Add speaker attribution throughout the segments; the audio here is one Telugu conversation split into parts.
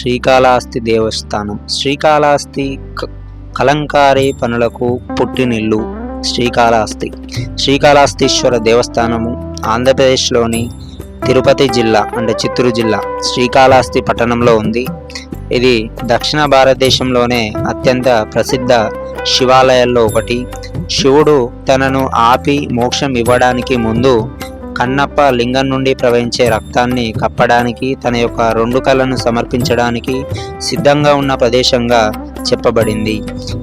Speaker 1: శ్రీకాళహస్తి దేవస్థానం. శ్రీకాళహస్తి క- కలంకారీ పనులకు పుట్టినిల్లు శ్రీకాళహస్తి. శ్రీకాళహస్తీశ్వర దేవస్థానము ఆంధ్రప్రదేశ్లోని తిరుపతి జిల్లా అంటే చిత్తూరు జిల్లా శ్రీకాళహస్తి పట్టణంలో ఉంది. ఇది దక్షిణ భారతదేశంలోనే అత్యంత ప్రసిద్ధ శివాలయాల్లో ఒకటి. శివుడు తనను ఆపి మోక్షం ఇవ్వడానికి ముందు కన్నప్ప లింగం నుండి ప్రవహించే రక్తాన్ని కప్పడానికి తన యొక్క రెండు కళ్ళను సమర్పించడానికి సిద్ధంగా ఉన్న ప్రదేశంగా చెప్పబడింది.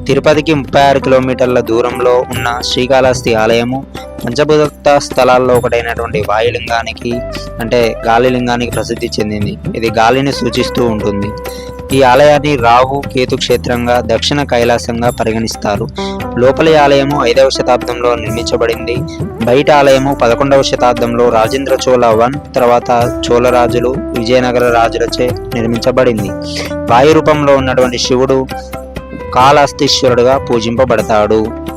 Speaker 1: తిరుపతికి ముప్పై ఆరు కిలోమీటర్ల దూరంలో ఉన్న శ్రీకాళహస్తి ఆలయము పంచభూత స్థలాల్లో ఒకటైనటువంటి వాయులింగానికి అంటే గాలి లింగానికి ప్రసిద్ధి చెందింది. ఇది గాలిని సూచిస్తూ ఉంటుంది. ఈ ఆలయాన్ని రాహు కేతు క్షేత్రంగా దక్షిణ కైలాసంగా పరిగణిస్తారు. లోపలి ఆలయము ఐదవ శతాబ్దంలో నిర్మించబడింది. బయట ఆలయము పదకొండవ శతాబ్దంలో రాజేంద్ర చోళ వన్ తర్వాత చోళరాజులు విజయనగర రాజులచే నిర్మించబడింది. వాయు రూపంలో ఉన్నటువంటి శివుడు కాళాస్తీశ్వరుడుగా పూజింపబడతాడు.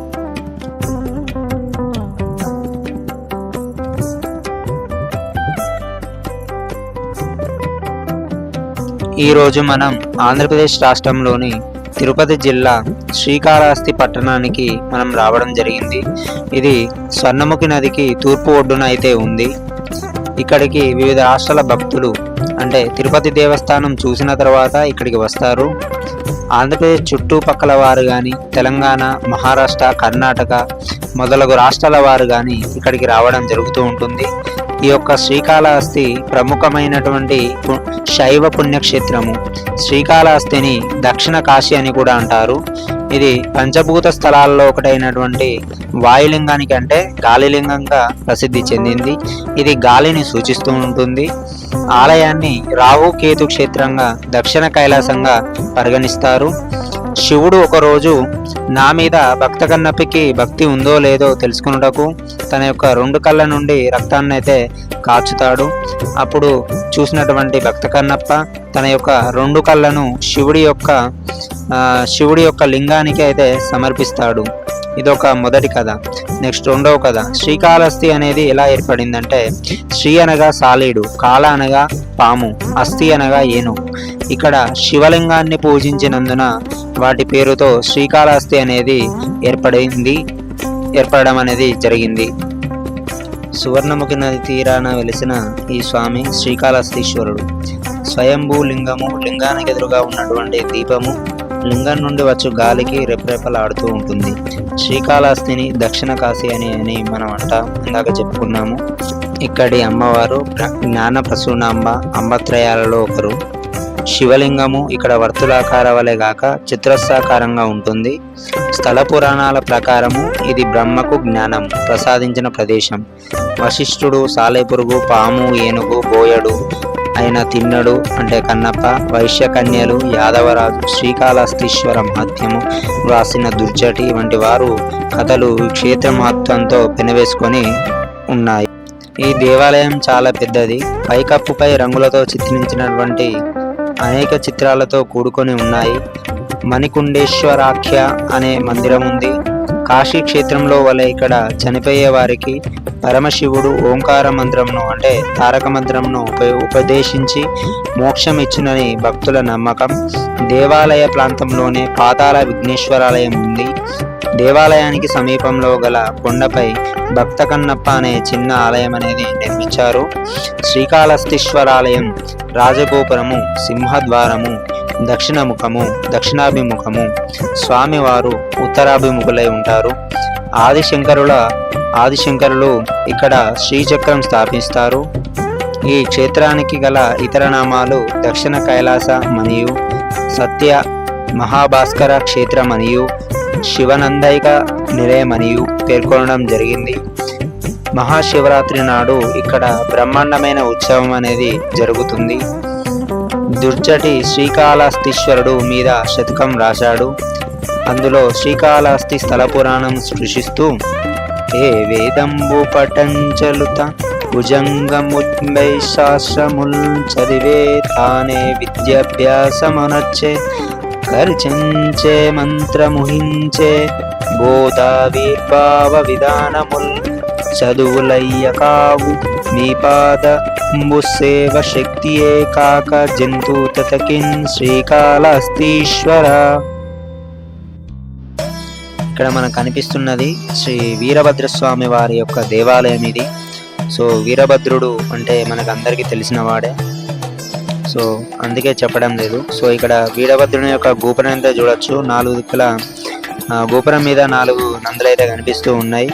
Speaker 1: ఈరోజు మనం ఆంధ్రప్రదేశ్ రాష్ట్రంలోని తిరుపతి జిల్లా శ్రీకాళహస్తి పట్టణానికి మనం రావడం జరిగింది. ఇది స్వర్ణముఖి నదికి తూర్పు ఒడ్డున అయితే ఉంది. ఇక్కడికి వివిధ రాష్ట్రాల భక్తులు అంటే తిరుపతి దేవస్థానం చూసిన తర్వాత ఇక్కడికి వస్తారు. ఆంధ్రప్రదేశ్ చుట్టుపక్కల వారు కానీ తెలంగాణ మహారాష్ట్ర కర్ణాటక మొదలగు రాష్ట్రాల వారు కానీ ఇక్కడికి రావడం జరుగుతూ ఉంటుంది. ఈ యొక్క శ్రీకాళహస్తి ప్రముఖమైనటువంటి శైవ పుణ్యక్షేత్రము. శ్రీకాళహస్తిని దక్షిణ కాశీ అని కూడా అంటారు. ఇది పంచభూత స్థలాల్లో ఒకటైనటువంటి వాయులింగానికి అంటే గాలిలింగంగా ప్రసిద్ధి చెందింది. ఇది గాలిని సూచిస్తూ ఉంటుంది. ఆలయాన్ని రాహు కేతు క్షేత్రంగా దక్షిణ కైలాసంగా పరిగణిస్తారు. శివుడు ఒకరోజు నా మీద భక్త కన్నప్పకి భక్తి ఉందో లేదో తెలుసుకున్నటకు తన యొక్క రెండు కళ్ళ నుండి రక్తాన్ని అయితే కాచుతాడు. అప్పుడు చూసినటువంటి భక్త కన్నప్ప తన యొక్క రెండు కళ్ళను శివుడి యొక్క శివుడి యొక్క లింగానికి అయితే సమర్పిస్తాడు. ఇదొక మొదటి కథ. నెక్స్ట్ రెండవ కథ. శ్రీకాళహస్తి అనేది ఎలా ఏర్పడిందంటే శ్రీ అనగా సాలీడు కాళ అనగా పాము అస్థి అనగా ఏను. ఇక్కడ శివలింగాన్ని పూజించినందున వాటి పేరుతో శ్రీకాళహస్తి అనేది ఏర్పడింది. ఏర్పడడం అనేది జరిగింది. సువర్ణముఖి నది తీరాన వెలిసిన ఈ స్వామి శ్రీకాళహస్తీశ్వరుడు స్వయంభూ లింగము లింగానికి ఎదురుగా ఉన్నటువంటి దీపము లింగం నుండి వచ్చు గాలికి రెపరెపలాడుతూ ఉంటుంది. శ్రీకాళహస్తిని దక్షిణ కాశీ అని అని మనం అంట ఇందాక చెప్పుకున్నాము. ఇక్కడి అమ్మవారు జ్ఞాన ప్రసూనాంబ అంబత్రయాలలో ఒకరు. శివలింగము ఇక్కడ వర్తులాకార వలె గాక చిత్రస్సాకారంగా ఉంటుంది. స్థల పురాణాల ప్రకారము ఇది బ్రహ్మకు జ్ఞానం ప్రసాదించిన ప్రదేశం. వశిష్ఠుడు సాలెపురుగు పాము ఏనుగు బోయడు అయిన తిన్నడు అంటే కన్నప్ప వైశ్యకన్యలు యాదవరాజు శ్రీకాళహస్తీశ్వర మహత్యము వ్రాసిన దుర్జటి వంటి వారు కథలు క్షేత్ర మహత్వంతో పెనవేసుకొని ఉన్నాయి. ఈ దేవాలయం చాలా పెద్దది. పైకప్పుపై రంగులతో చిత్రించినటువంటి అనేక చిత్రాలతో కూడుకొని ఉన్నాయి. మణికుండేశ్వరాఖ్య అనే మందిరం ఉంది. కాశీ క్షేత్రంలో వలె ఇక్కడ చనిపోయే వారికి పరమశివుడు ఓంకార మంత్రంను అంటే తారక మంత్రంను ఉప ఉపదేశించి మోక్షం ఇచ్చునని భక్తుల నమ్మకం. దేవాలయ ప్రాంతంలోనే పాతాళ విఘ్నేశ్వరాలయం ఉంది. దేవాలయానికి సమీపంలో గల కొండపై భక్త కన్నప్ప అనే చిన్న ఆలయం అనేది నిర్మించారు. శ్రీకాళహస్తీశ్వరాలయం రాజగోపురము సింహద్వారము దక్షిణముఖము దక్షిణాభిముఖము స్వామివారు ఉత్తరాభిముఖులై ఉంటారు. ఆదిశంకరుల ఆదిశంకరులు ఇక్కడ శ్రీచక్రం స్థాపిస్తారు. ఈ క్షేత్రానికి గల ఇతర నామాలు దక్షిణ కైలాస మనియు సత్య మహాభాస్కర క్షేత్రమనియు శివనందైక నిలయమనియు పేర్కొనడం జరిగింది. మహాశివరాత్రి నాడు ఇక్కడ బ్రహ్మాండమైన ఉత్సవం అనేది జరుగుతుంది. దుర్జటి శ్రీకాళహస్తీశ్వరుడు మీద శతకం రాశాడు. అందులో శ్రీకాళహస్తి స్థల పురాణం సృష్టిస్తూ ఏ వేదంబు పటంచలుత భుజంగముంబై శాస్త్రముల్ చదివే తానే విద్యాభ్యాసమనొచ్చే కర్చంచే మంత్రముహించే బోధావిర్భావ విధానముల్ చదువులయ్య కావు. నీ పాద సేవ శక్తియే కాక జంతు తతకిన్ శ్రీకాళహస్తీశ్వర. ఇక్కడ మనకు కనిపిస్తున్నది శ్రీ వీరభద్రస్వామి వారి యొక్క దేవాలయం ఇది. సో వీరభద్రుడు అంటే మనకు అందరికీ తెలిసిన వాడే. సో అందుకే చెప్పడం లేదు. సో ఇక్కడ వీరభద్రుని యొక్క గోపురం అయితే చూడొచ్చు. నాలుగు దిక్కుల గోపురం మీద నాలుగు నందులైతే కనిపిస్తూ ఉన్నాయి.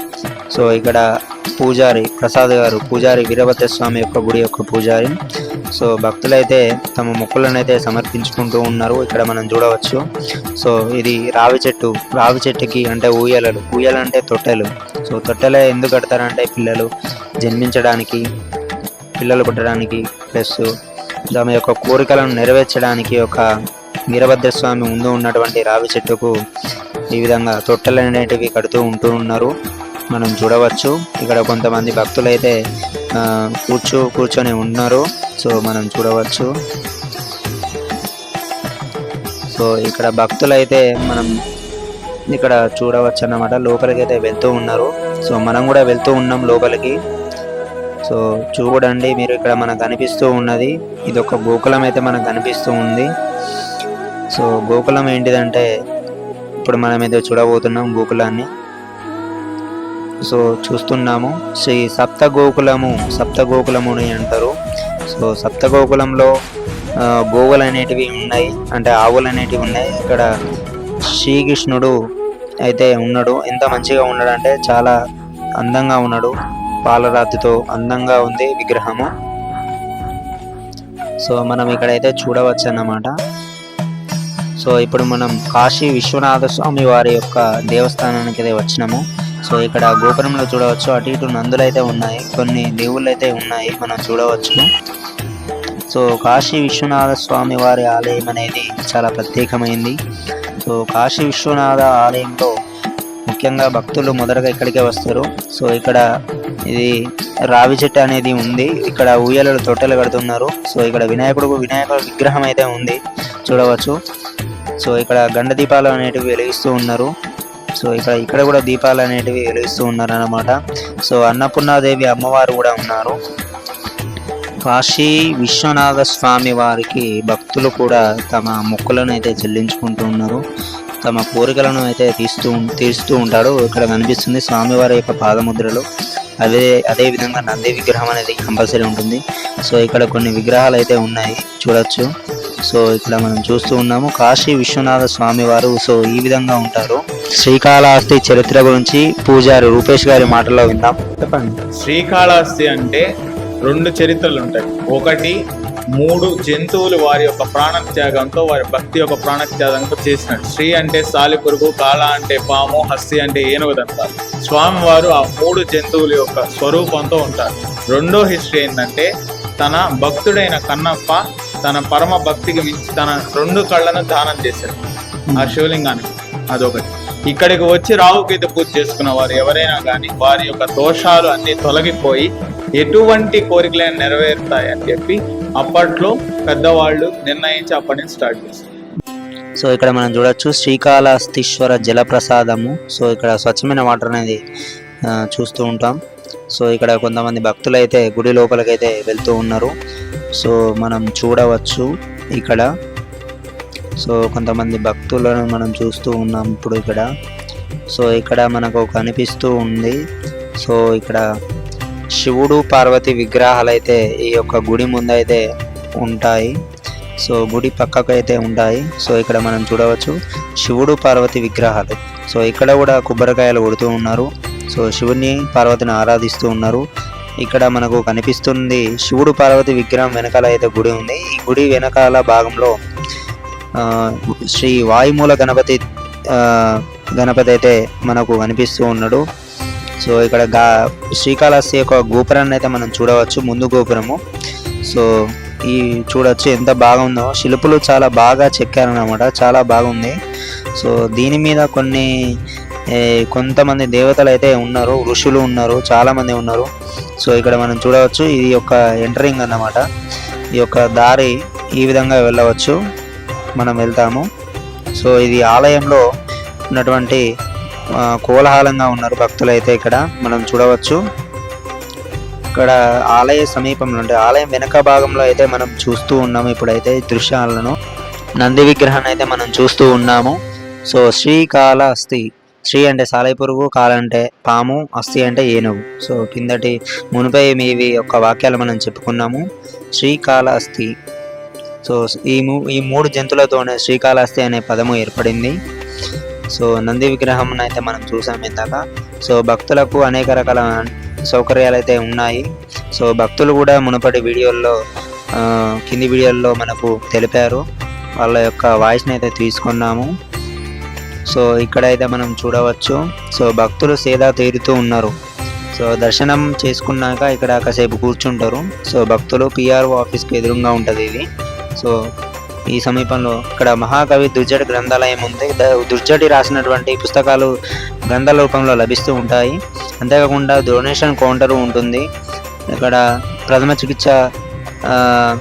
Speaker 1: సో ఇక్కడ పూజారి ప్రసాద్ గారు పూజారి వీరభద్ర స్వామి యొక్క గుడి యొక్క పూజారి. సో భక్తులైతే తమ మొక్కులను అయితే సమర్పించుకుంటూ ఉన్నారు. ఇక్కడ మనం చూడవచ్చు. సో ఇది రావి చెట్టు రావి చెట్టుకి అంటే ఊయలలు. ఊయలు అంటే తొట్టెలు. సో తొట్టెలే ఎందుకు కడతారంటే పిల్లలు జన్మించడానికి పిల్లలు పుట్టడానికి ప్లస్ తమ యొక్క కోరికలను నెరవేర్చడానికి ఒక వీరభద్ర స్వామి ముందు ఉన్నటువంటి రావి చెట్టుకు ఈ విధంగా తొట్టెలు అనేటివి కడుతూ ఉంటూ ఉన్నారు. మనం చూడవచ్చు. ఇక్కడ కొంతమంది భక్తులు ఆ, కూర్చో కూర్చొని ఉన్నారు. సో మనం చూడవచ్చు. సో ఇక్కడ భక్తులైతే మనం ఇక్కడ చూడవచ్చు అన్నమాట లోపలికి అయితే వెళ్తూ ఉన్నారు. సో మనం కూడా వెళ్తూ ఉన్నాం లోపలికి. సో చూడండి మీరు ఇక్కడ మనకు కనిపిస్తూ ఉన్నది. ఇది ఒక గోకులం అయితే మనకు కనిపిస్తూ ఉంది. సో గోకులం ఏంటిదంటే ఇప్పుడు మనం ఏదో చూడబోతున్నాం గోకులాన్ని. సో చూస్తున్నాము శ్రీ సప్త గోకులము సప్త గోకులము అని అంటారు. సో సప్త గోకులంలో గోవులు అనేటివి ఉన్నాయి. అంటే ఆవులు అనేటివి ఉన్నాయి. ఇక్కడ శ్రీకృష్ణుడు అయితే ఉన్నాడు. ఎంత మంచిగా ఉన్నాడు అంటే చాలా అందంగా ఉన్నాడు. పాలరాతితో అందంగా ఉంది విగ్రహము. సో మనం ఇక్కడైతే చూడవచ్చు అన్నమాట సో ఇప్పుడు మనం కాశీ విశ్వనాథ స్వామి వారి యొక్క దేవస్థానానికి అయితే వచ్చినాము. సో ఇక్కడ గోపురంలో చూడవచ్చు అటు ఇటు నందులైతే ఉన్నాయి కొన్ని దేవుళ్ళు అయితే ఉన్నాయి మనం చూడవచ్చు సో కాశీ విశ్వనాథ స్వామి వారి ఆలయం అనేది చాలా ప్రత్యేకమైంది. సో కాశీ విశ్వనాథ ఆలయంలో ముఖ్యంగా భక్తులు మొదటగా ఇక్కడికే వస్తారు. సో ఇక్కడ ఇది రావి చెట్టు అనేది ఉంది. ఇక్కడ ఊయలలో తొట్టెలు కడుతున్నారు. సో ఇక్కడ వినాయకుడు వినాయకుడు విగ్రహం అయితే ఉంది. చూడవచ్చు. సో ఇక్కడ గండ దీపాలు అనేటివి వెలిగిస్తూ ఉన్నారు. సో ఇక్కడ ఇక్కడ కూడా దీపాలు అనేటివి వెలిగిస్తూ ఉన్నారు అన్నమాట సో అన్నపూర్ణాదేవి అమ్మవారు కూడా ఉన్నారు. కాశీ విశ్వనాథ స్వామి వారికి భక్తులు కూడా తమ మొక్కులను అయితే చెల్లించుకుంటూ ఉన్నారు. తమ కోరికలను అయితే తీస్తూ తీరుస్తూ ఉంటాడు ఇక్కడ కనిపిస్తుంది స్వామివారి యొక్క పాదముద్రలు. అదే అదే విధంగా నంది విగ్రహం అనేది కంపల్సరీ ఉంటుంది. సో ఇక్కడ కొన్ని విగ్రహాలు అయితే ఉన్నాయి చూడొచ్చు. సో ఇక్కడ మనం చూస్తూ ఉన్నాము కాశీ విశ్వనాథ స్వామి వారు సో ఈ విధంగా ఉంటారు. శ్రీకాళహస్తి చరిత్ర గురించి పూజారి రూపేష్ గారి మాటల్లో విందాం. చెప్పండి.
Speaker 2: శ్రీకాళహస్తి అంటే రెండు చరిత్రలు ఉంటాయి. ఒకటి మూడు జంతువులు వారి యొక్క ప్రాణత్యాగంతో వారి భక్తి యొక్క ప్రాణత్యాగంతో చేసినట్టు శ్రీ అంటే సాలిపురుగు కాళ అంటే పాము హస్తి అంటే ఏనుగు దంతాలు స్వామివారు ఆ మూడు జంతువుల యొక్క స్వరూపంతో ఉంటారు. రెండో హిస్టరీ ఏంటంటే తన భక్తుడైన కన్నప్ప తన పరమ భక్తికి మించి తన రెండు కళ్ళను దానం చేశాడు. ఆ శివలింగానికి అదొకటి. ఇక్కడికి వచ్చి రావుకీత పూజ చేసుకున్న వారు ఎవరైనా కానీ వారి యొక్క దోషాలు అన్ని తొలగిపోయి ఎటువంటి కోరికలైనా నెరవేరుతాయి అని చెప్పి అప్పట్లో పెద్దవాళ్ళు నిర్ణయించి అప్పటి నుంచి స్టార్ట్ చేస్తారు.
Speaker 1: సో ఇక్కడ మనం చూడొచ్చు శ్రీకాళహస్తీశ్వర జలప్రసాదము. సో ఇక్కడ స్వచ్ఛమైన వాటర్ అనేది చూస్తూ ఉంటాం. సో ఇక్కడ కొంతమంది భక్తులు అయితే గుడి లోపలికైతే వెళ్తూ ఉన్నారు. సో మనం చూడవచ్చు ఇక్కడ. సో కొంతమంది భక్తులను మనం చూస్తూ ఉన్నాం ఇప్పుడు ఇక్కడ. సో ఇక్కడ మనకు కనిపిస్తూ ఉంది. సో ఇక్కడ శివుడు పార్వతి విగ్రహాలు అయితే ఈ యొక్క గుడి ముందైతే ఉంటాయి. సో గుడి పక్కకు అయితే ఉంటాయి. సో ఇక్కడ మనం చూడవచ్చు శివుడు పార్వతి విగ్రహాలు. సో ఇక్కడ కూడా కొబ్బరికాయలు కొడుతూ ఉన్నారు. సో శివుని పార్వతిని ఆరాధిస్తూ ఉన్నారు. ఇక్కడ మనకు కనిపిస్తుంది శివుడు పార్వతి విగ్రహం వెనకాల అయితే గుడి ఉంది. ఈ గుడి వెనకాల భాగంలో ఆ, శ్రీ వాయుమూల గణపతి ఆ, గణపతి అయితే మనకు కనిపిస్తూ ఉన్నాడు. సో ఇక్కడ గా శ్రీకాళహస్తి యొక్క గోపురాన్ని అయితే మనం చూడవచ్చు ముందు గోపురము. సో ఈ చూడొచ్చు ఎంత బాగుందో. శిల్పులు చాలా బాగా చెక్కారనమాట చాలా బాగుంది. సో దీని మీద కొన్ని కొంతమంది దేవతలు అయితే ఉన్నారు ఋషులు ఉన్నారు చాలా మంది ఉన్నారు. సో ఇక్కడ మనం చూడవచ్చు ఇది యొక్క ఎంటరింగ్ అన్నమాట. ఈ యొక్క దారి ఈ విధంగా వెళ్ళవచ్చు. మనం వెళ్తాము. సో ఇది ఆలయంలో ఉన్నటువంటి కోలాహలంగా ఉన్నారు భక్తులు అయితే ఇక్కడ. మనం చూడవచ్చు. ఇక్కడ ఆలయ సమీపంలో అంటే ఆలయం వెనక భాగంలో అయితే మనం చూస్తూ ఉన్నాము ఇప్పుడైతే దృశ్యాలను. నంది విగ్రహాన్ని అయితే మనం చూస్తూ ఉన్నాము. సో శ్రీకాళహస్తి శ్రీ అంటే సాలైపురుగు కాల అంటే పాము అస్థి అంటే ఏనుగు. సో కిందటి మునిపై మీవి యొక్క వాక్యాలు మనం చెప్పుకున్నాము. శ్రీకాళహస్తి సో ఈ మూ ఈ మూడు జంతువులతోనే శ్రీకాళహస్తి అనే పదము ఏర్పడింది. సో నంది విగ్రహం అయితే మనం చూసాం ఇందాక. సో భక్తులకు అనేక రకాల సౌకర్యాలు అయితే ఉన్నాయి. సో భక్తులు కూడా మునుపటి వీడియోల్లో ఆ, కింది వీడియోల్లో మనకు తెలిపారు. వాళ్ళ యొక్క వాయిస్ని అయితే తీసుకున్నాము. సో ఇక్కడైతే మనం చూడవచ్చు. సో భక్తులు సేదా తీరుతూ ఉన్నారు. సో దర్శనం చేసుకున్నాక ఇక్కడ కాసేపు కూర్చుంటారు. సో భక్తులు పిఆర్ఓ ఆఫీస్కి ఎదురుగా ఉంటుంది ఇది. సో ఈ సమీపంలో ఇక్కడ మహాకవి దుర్జటి గ్రంథాలయం ఉంది ద- దుర్జటి రాసినటువంటి పుస్తకాలు గ్రంథాల రూపంలో లభిస్తూ ఉంటాయి. అంతేకాకుండా డొనేషన్ కౌంటర్ ఉంటుంది. ఇక్కడ ప్రథమ చికిత్స ఆ,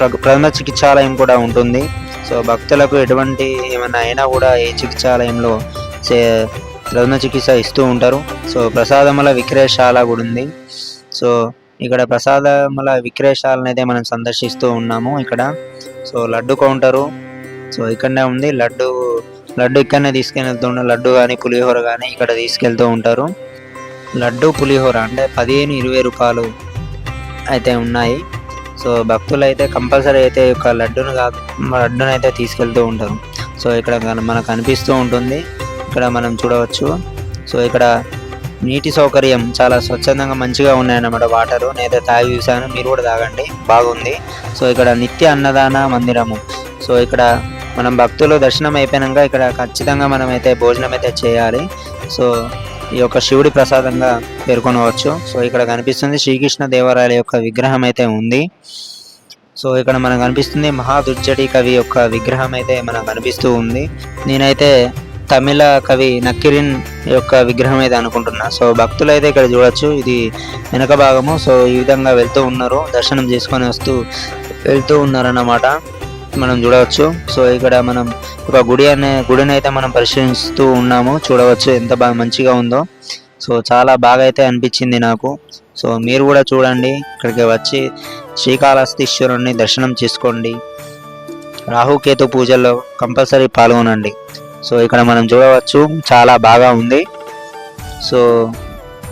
Speaker 1: ప్ర- ప్రథమ చికిత్సాలయం కూడా ఉంటుంది. సో భక్తులకు ఎటువంటి ఏమైనా అయినా కూడా ఈ చికిత్సాలయంలో చే ప్రథమ చికిత్స ఇస్తూ ఉంటారు. సో ప్రసాదముల విక్రయశాల కూడా ఉంది. సో ఇక్కడ ప్రసాదముల విక్రయశాలను అయితే మనం సందర్శిస్తూ ఉన్నాము. ఇక్కడ సో లడ్డు కౌంటరు. సో ఇక్కడనే ఉంది. లడ్డు లడ్డు ఇక్కడనే తీసుకెళ్తూ ఉంటారు లడ్డు కానీ పులిహోర కానీ ఇక్కడ తీసుకెళ్తూ ఉంటారు. లడ్డు పులిహోర అంటే పదిహేను ఇరవై రూపాయలు అయితే ఉన్నాయి. సో భక్తులు అయితే కంపల్సరీ అయితే ఒక లడ్డును కాదు లడ్డును అయితే తీసుకెళ్తూ ఉంటారు. సో ఇక్కడ మనకు కనిపిస్తూ ఉంటుంది. ఇక్కడ మనం చూడవచ్చు. సో ఇక్కడ నీటి సౌకర్యం చాలా స్వచ్ఛందంగా మంచిగా ఉన్నాయన్నమాట వాటరు. నేనైతే తాగి చూశాను మీరు కూడా తాగండి. బాగుంది. సో ఇక్కడ నిత్య అన్నదాన మందిరము. సో ఇక్కడ మనం భక్తులు దర్శనం అయిపోయాక ఇక్కడ ఖచ్చితంగా మనం అయితే భోజనం అయితే చేయాలి. సో ఈ యొక్క శివుడి ప్రసాదంగా పేర్కొనవచ్చు. సో ఇక్కడ కనిపిస్తుంది శ్రీకృష్ణ దేవరాయల యొక్క విగ్రహం అయితే ఉంది. సో ఇక్కడ మనకు కనిపిస్తుంది మహాదుర్జటి కవి యొక్క విగ్రహం అయితే మనకు కనిపిస్తూ ఉంది. నేనైతే తమిళ కవి నక్కిరిన్ యొక్క విగ్రహం అయితే అనుకుంటున్నా. సో భక్తులు అయితే ఇక్కడ చూడొచ్చు. ఇది వెనక భాగము. సో ఈ విధంగా వెళ్తూ ఉన్నారు. దర్శనం చేసుకొని వస్తూ వెళ్తూ ఉన్నారన్నమాట. మనం చూడవచ్చు. సో ఇక్కడ మనం ఒక గుడి అనే గుడిని అయితే మనం పరిశీలిస్తూ ఉన్నాము. చూడవచ్చు ఎంత బాగా మంచిగా ఉందో. సో చాలా బాగా అయితే అనిపించింది నాకు. సో మీరు కూడా చూడండి. ఇక్కడికి వచ్చి శ్రీకాళహస్తీశ్వరుని దర్శనం చేసుకోండి. రాహుకేతు పూజల్లో కంపల్సరీ పాల్గొనండి. సో ఇక్కడ మనం చూడవచ్చు చాలా బాగా ఉంది. సో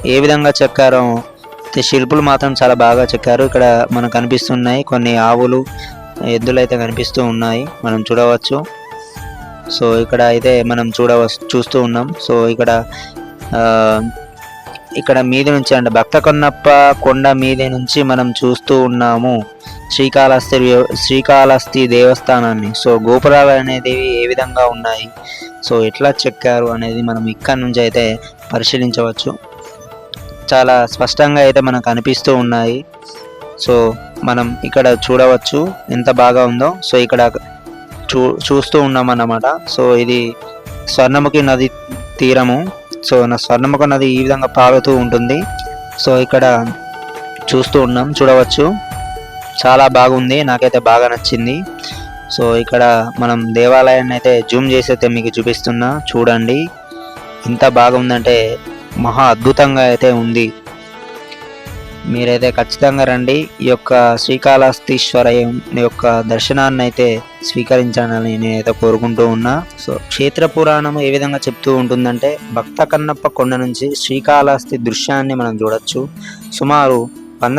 Speaker 1: ఏ విధంగా చెక్కారో శిల్పులు మాత్రం చాలా బాగా చెక్కారు. ఇక్కడ మనకు కనిపిస్తున్నాయి కొన్ని ఆవులు ఎద్దులు అయితే కనిపిస్తూ ఉన్నాయి. మనం చూడవచ్చు. సో ఇక్కడ అయితే మనం చూడవ చూస్తూ ఉన్నాం. సో ఇక్కడ ఆ, ఇక్కడ మీది నుంచి అంటే భక్త కొన్నప్ప కొండ మీది నుంచి మనం చూస్తూ ఉన్నాము. శ్రీకాళహస్తి శ్రీకాళహస్తి దేవస్థానాన్ని. సో గోపురాలు అనేది ఏ విధంగా ఉన్నాయి? సో ఎట్లా చెక్కారు అనేది మనం ఇక్కడ నుంచి అయితే పరిశీలించవచ్చు. చాలా స్పష్టంగా అయితే మనకు అనిపిస్తూ ఉన్నాయి. సో మనం ఇక్కడ చూడవచ్చు ఎంత బాగా ఉందో. సో ఇక్కడ చూ చూస్తూ ఉన్నాం అన్నమాట సో ఇది స్వర్ణముఖి నది తీరము. సో నా స్వర్ణముఖి నది ఈ విధంగా పారుతూ ఉంటుంది. సో ఇక్కడ చూస్తూ ఉన్నాం చూడవచ్చు. చాలా బాగుంది నాకైతే బాగా నచ్చింది. సో ఇక్కడ మనం దేవాలయాన్ని అయితే జూమ్ చేసి అయితే మీకు చూపిస్తున్నా చూడండి. ఇంత బాగుందంటే మహా అద్భుతంగా అయితే ఉంది. మీరైతే ఖచ్చితంగా రండి. ఈ యొక్క శ్రీకాళహస్తీశ్వరయం యొక్క దర్శనాన్ని అయితే స్వీకరించాలని నేనైతే కోరుకుంటూ ఉన్నా. సో క్షేత్ర పురాణం ఏ విధంగా చెప్తూ ఉంటుందంటే భక్త కన్నప్ప కొండ నుంచి శ్రీకాళహస్తి దృశ్యాన్ని మనం చూడొచ్చు. సుమారు వంద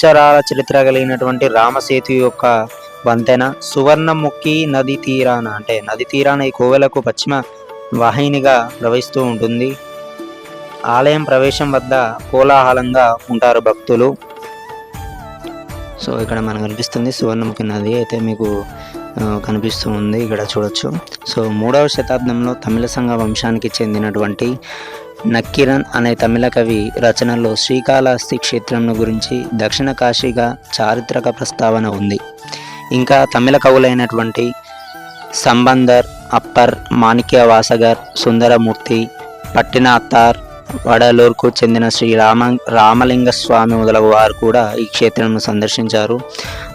Speaker 1: అక్షరాల చరిత్ర కలిగినటువంటి రామసేతు యొక్క వంతెన సువర్ణముఖి నది తీరాన అంటే నది తీరాన ఈ కోవెలకు పశ్చిమ వాహినిగా ప్రవహిస్తూ ఉంటుంది. ఆలయం ప్రవేశం వద్ద కోలాహలంగా ఉంటారు భక్తులు. సో ఇక్కడ మనకు కనిపిస్తుంది సువర్ణముఖి నది అయితే మీకు కనిపిస్తూ ఉంది. ఇక్కడ చూడొచ్చు. సో మూడవ శతాబ్దంలో తమిళ సంఘ వంశానికి చెందినటువంటి నక్కిరన్ అనే తమిళ కవి రచనలో శ్రీకాళహస్తి క్షేత్రంను గురించి దక్షిణ కాశీగా చారిత్రక ప్రస్తావన ఉంది. ఇంకా తమిళ కవులైనటువంటి సంబందర్ అప్పర్ మాణిక్య వాసగర్ సుందరమూర్తి పట్టినాత్తార్ వడలూరుకు చెందిన శ్రీ రామ రామలింగ స్వామి మొదలగు వారు కూడా ఈ క్షేత్రంను సందర్శించారు.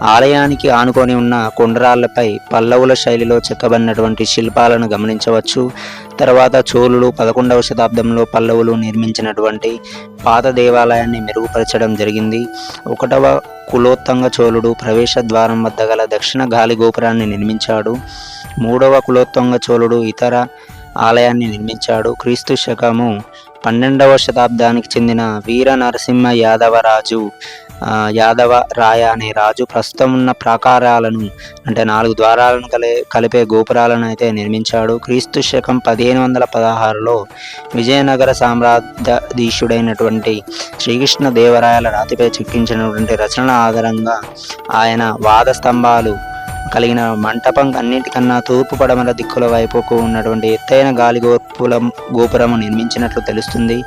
Speaker 1: ఆలయానికి ఆనుకొని ఉన్న కొండరాళ్ళపై పల్లవుల శైలిలో చెక్కబడినటువంటి శిల్పాలను గమనించవచ్చు. తర్వాత చోళులు పదకొండవ శతాబ్దంలో పల్లవులు నిర్మించినటువంటి పాత దేవాలయాన్ని మెరుగుపరచడం జరిగింది. ఒకటవ కులోత్తంగ చోళుడు ప్రవేశ ద్వారం వద్ద గల దక్షిణ గాలి గోపురాన్ని నిర్మించాడు. మూడవ కులోత్తంగ చోళుడు ఇతర ఆలయాన్ని నిర్మించాడు. క్రీస్తు శకము పన్నెండవ శతాబ్దానికి చెందిన వీర నరసింహ యాదవరాజు యాదవ రాయ అనే రాజు ప్రస్తుతం ఉన్న ప్రాకారాలను అంటే నాలుగు ద్వారాలను కలి కలిపే గోపురాలను అయితే నిర్మించాడు. క్రీస్తు శకం పదిహేను వందల పదహారులో విజయనగర సామ్రాజ్యాధీశుడైనటువంటి శ్రీకృష్ణ దేవరాయల రాతిపై చెక్కించినటువంటి రచనల ఆధారంగా ఆయన వాద స్తంభాలు కలిగిన మంటపం అన్నిటికన్నా తూర్పు పడమర దిక్కుల వైపుకు ఉన్నటువంటి ఎత్తైన గాలి గోపురం గోపురము నిర్మించినట్లు తెలుస్తుంది.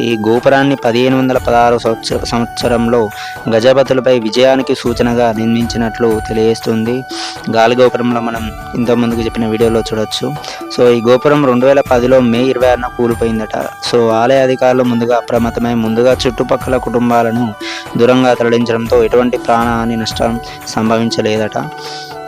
Speaker 1: ఈ గోపురాన్ని పదిహేను వందల పదహారు సంవత్సర సంవత్సరంలో గజపతులపై విజయానికి సూచనగా నిర్మించినట్లు తెలియజేస్తుంది. గాలి గోపురంలో మనం ఇంతకుముందుకు చెప్పిన వీడియోలో చూడొచ్చు. సో ఈ గోపురం రెండు వేల పదిలో మే ఇరవై ఆరున కూలిపోయిందట. సో ఆలయ అధికారులు ముందుగా అప్రమత్తమై ముందుగా చుట్టుపక్కల కుటుంబాలను దూరంగా తరలించడంతో ఎటువంటి ప్రాణహాని నష్టం సంభవించలేదట.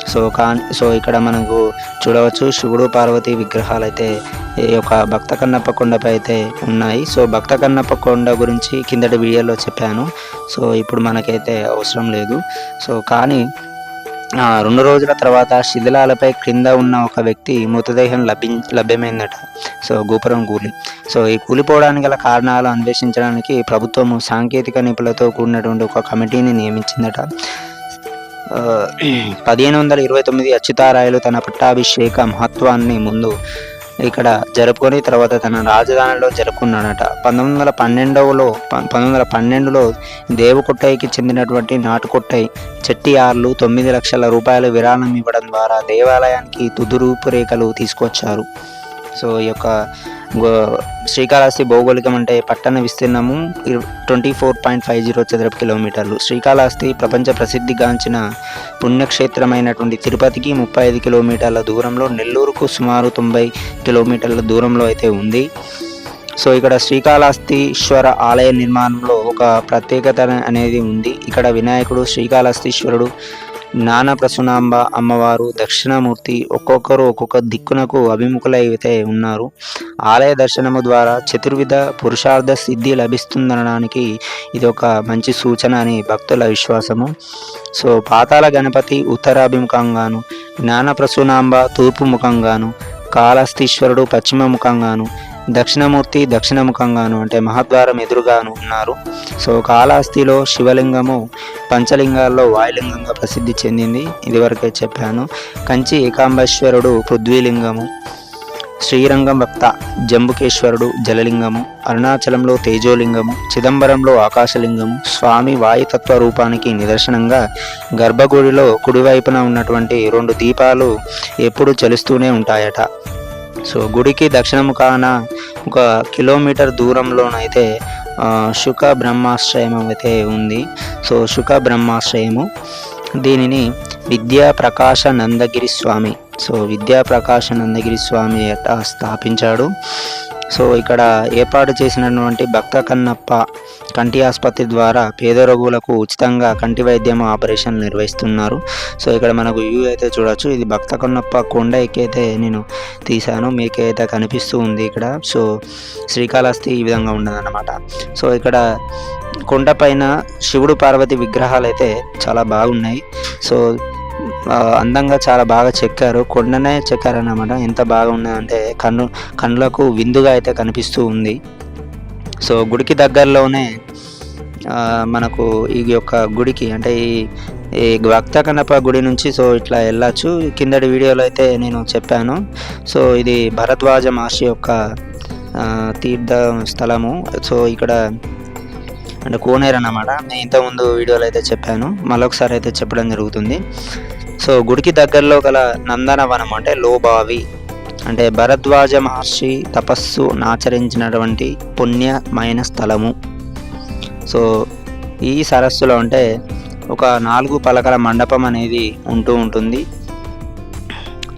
Speaker 1: సో కా సో ఇక్కడ మనకు చూడవచ్చు శివుడు పార్వతి విగ్రహాలు అయితే ఈ యొక్క భక్త కన్నప్ప కొండపై అయితే ఉన్నాయి. సో భక్త కన్నప్ప కొండ గురించి కిందటి వీడియోలో చెప్పాను. సో ఇప్పుడు మనకైతే అవసరం లేదు. సో కానీ ఆ, రెండు రోజుల తర్వాత శిథిలాలపై క్రింద ఉన్న ఒక వ్యక్తి మృతదేహం లభి లభ్యమైందట. సో గోపురం కూలి. సో ఈ కూలిపోవడానికి గల కారణాలు అన్వేషించడానికి ప్రభుత్వము సాంకేతిక నిపుణులతో కూడినటువంటి ఒక కమిటీని నియమించిందట. పదిహేను వందల ఇరవై తొమ్మిది అచ్యుతారాయలు తన పట్టాభిషేక మహత్వాన్ని ముందు ఇక్కడ జరుపుకొని తర్వాత తన రాజధానిలో జరుపుకున్నాడట. పంతొమ్మిది వందల పన్నెండవలో ప- పంతొమ్మిది వందల పన్నెండులో దేవకొట్టయ్యకి చెందినటువంటి నాటుకొట్టై చెట్టియార్లు తొమ్మిది లక్షల రూపాయలు విరాళం ఇవ్వడం ద్వారా దేవాలయానికి తుది రూపురేఖలు తీసుకొచ్చారు. సో ఈ యొక్క శ్రీకాళహస్తి భౌగోళికం అంటే పట్టణ విస్తీర్ణము twenty four point five zero చదరపు కిలోమీటర్లు. శ్రీకాళహస్తి ప్రపంచ ప్రసిద్ధిగాంచిన పుణ్యక్షేత్రమైనటువంటి తిరుపతికి ముప్పై ఐదు కిలోమీటర్ల దూరంలో నెల్లూరుకు సుమారు తొంభై కిలోమీటర్ల దూరంలో అయితే ఉంది. సో ఇక్కడ శ్రీకాళహస్తీశ్వర ఆలయ నిర్మాణంలో ఒక ప్రత్యేకత అనేది ఉంది. ఇక్కడ వినాయకుడు శ్రీకాళహస్తీశ్వరుడు నానా ప్రసునాంబ అమ్మవారు దక్షిణామూర్తి ఒక్కొక్కరు ఒక్కొక్క దిక్కునకు అభిముఖులైతే ఉన్నారు. ఆలయ దర్శనము ద్వారా చతుర్విధ పురుషార్థ సిద్ధి లభిస్తుందనడానికి ఇది ఒక మంచి సూచన అని భక్తుల విశ్వాసము. సో పాతాళ గణపతి ఉత్తరాభిముఖంగాను జ్ఞాన ప్రసూనాంబ తూర్పు ముఖంగాను కాళహస్తీశ్వరుడు పశ్చిమ ముఖంగాను దక్షిణమూర్తి దక్షిణముఖంగాను అంటే మహద్వారం ఎదురుగాను ఉన్నారు. సో కాళహస్తిలో శివలింగము పంచలింగాల్లో వాయులింగంగా ప్రసిద్ధి చెందింది. ఇదివరకే చెప్పాను. కంచి ఏకాంబేశ్వరుడు పృథ్వీలింగము శ్రీరంగం భక్త జంబుకేశ్వరుడు జలలింగము అరుణాచలంలో తేజోలింగము చిదంబరంలో ఆకాశలింగము స్వామి వాయుతత్వ రూపానికి నిదర్శనంగా గర్భగుడిలో కుడివైపున ఉన్నటువంటి రెండు దీపాలు ఎప్పుడు చలుస్తూనే ఉంటాయట. సో గుడికి దక్షిణ ముఖాన ఒక కిలోమీటర్ దూరంలోనైతే శుక బ్రహ్మాశ్రయం అయితే ఉంది. సో శుక బ్రహ్మాశ్రయము. దీనిని విద్యాప్రకాశ నందగిరి స్వామి సో విద్యాప్రకాశ నందగిరి స్వామి అట స్థాపించాడు. సో ఇక్కడ ఏర్పాటు చేసినటువంటి భక్త కన్నప్ప కంటి ఆసుపత్రి ద్వారా పేద రోగులకు ఉచితంగా కంటి వైద్యం ఆపరేషన్ నిర్వహిస్తున్నారు. సో ఇక్కడ మనకు వ్యూ అయితే చూడొచ్చు. ఇది భక్త కన్నప్ప కొండ ఎక్కైతే నేను తీశాను. మీకైతే కనిపిస్తూ ఉంది ఇక్కడ. సో శ్రీకాళహస్తి ఈ విధంగా ఉండదన్నమాట సో ఇక్కడ కొండపైన శివుడు పార్వతి విగ్రహాలు అయితే చాలా బాగున్నాయి. సో అందంగా చాలా బాగా చెక్కారు. కొండనే చెక్కారన్నమాట. ఎంత బాగా ఉన్నదంటే కన్ను కళ్ళకు విందుగా అయితే కనిపిస్తూ ఉంది. సో గుడికి దగ్గరలోనే మనకు ఈ యొక్క గుడికి అంటే ఈ ఈ భక్త కన్నప్ప గుడి నుంచి సో ఇట్లా వెళ్ళచ్చు. కిందటి వీడియోలో అయితే నేను చెప్పాను. సో ఇది భరద్వాజ మహర్షి యొక్క తీర్థ స్థలము. సో ఇక్కడ అంటే కోనేరు అన్నమాట. నేను ఇంతకుముందు వీడియోలో అయితే చెప్పాను. మళ్ళొకసారి అయితే చెప్పడం జరుగుతుంది. సో గుడికి దగ్గరలో గల నందనవనం అంటే లోబావి అంటే భరద్వాజ మహర్షి తపస్సు ఆచరించినటువంటి పుణ్యమైన స్థలము. సో ఈ సరస్సులో అంటే ఒక నాలుగు పలకల మండపం అనేది ఉంటూ ఉంటుంది.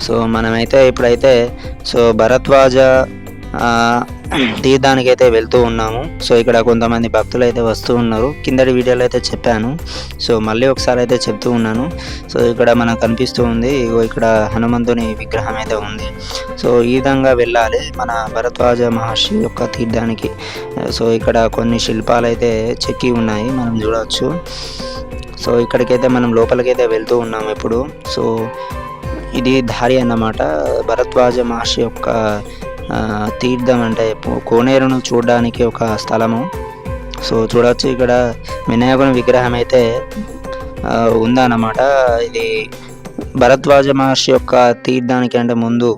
Speaker 1: సో మనమైతే ఇప్పుడైతే సో భరద్వాజ ఆ, తీర్థానికి అయితే వెళ్తూ ఉన్నాము. సో ఇక్కడ కొంతమంది భక్తులు అయితే వస్తూ ఉన్నారు. కిందటి వీడియోలో అయితే చెప్పాను. సో మళ్ళీ ఒకసారి అయితే చెప్తూ ఉన్నాను. సో ఇక్కడ మనకు కనిపిస్తూ ఉంది ఇక్కడ హనుమంతుని విగ్రహం అయితే ఉంది. సో ఈ విధంగా వెళ్ళాలి. మన భరద్వాజ మహర్షి యొక్క తీర్థానికి సో ఇక్కడ కొన్ని శిల్పాలు అయితే చెక్కి ఉన్నాయి మనం చూడవచ్చు. సో ఇక్కడికైతే మనం లోపలికైతే వెళ్తూ ఉన్నాం ఇప్పుడు. సో ఇది దారి అన్నమాట. భరద్వాజ మహర్షి యొక్క తీర్థం అంటే కోనేరును చూడడానికి ఒక స్థలము. సో చూడవచ్చు ఇక్కడ వినాయకుని విగ్రహం అయితే ఆ, ఉందన్నమాట. ఇది భరద్వాజ మహర్షి యొక్క తీర్థానికి అంటే ముందు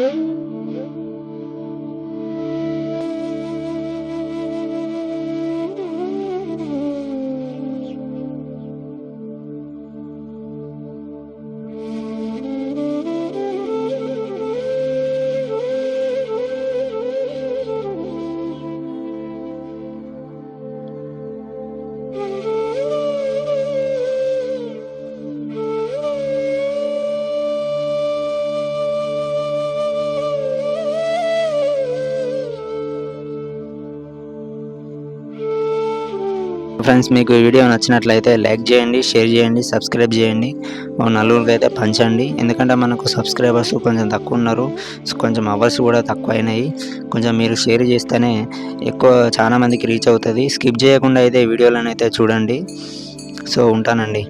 Speaker 1: you. ఫ్రెండ్స్ మీకు ఈ వీడియో నచ్చినట్లయితే లైక్ చేయండి షేర్ చేయండి సబ్స్క్రైబ్ చేయండి. నలుగురికి అయితే పంచండి. ఎందుకంటే మనకు సబ్స్క్రైబర్స్ కొంచెం తక్కువ ఉన్నారు. కొంచెం అవర్స్ కూడా తక్కువ అయినాయి కొంచెం మీరు షేర్ చేస్తేనే ఎక్కువ చాలా మందికి రీచ్ అవుతుంది. స్కిప్ చేయకుండా అయితే వీడియోలను అయితే చూడండి. సో ఉంటానండి.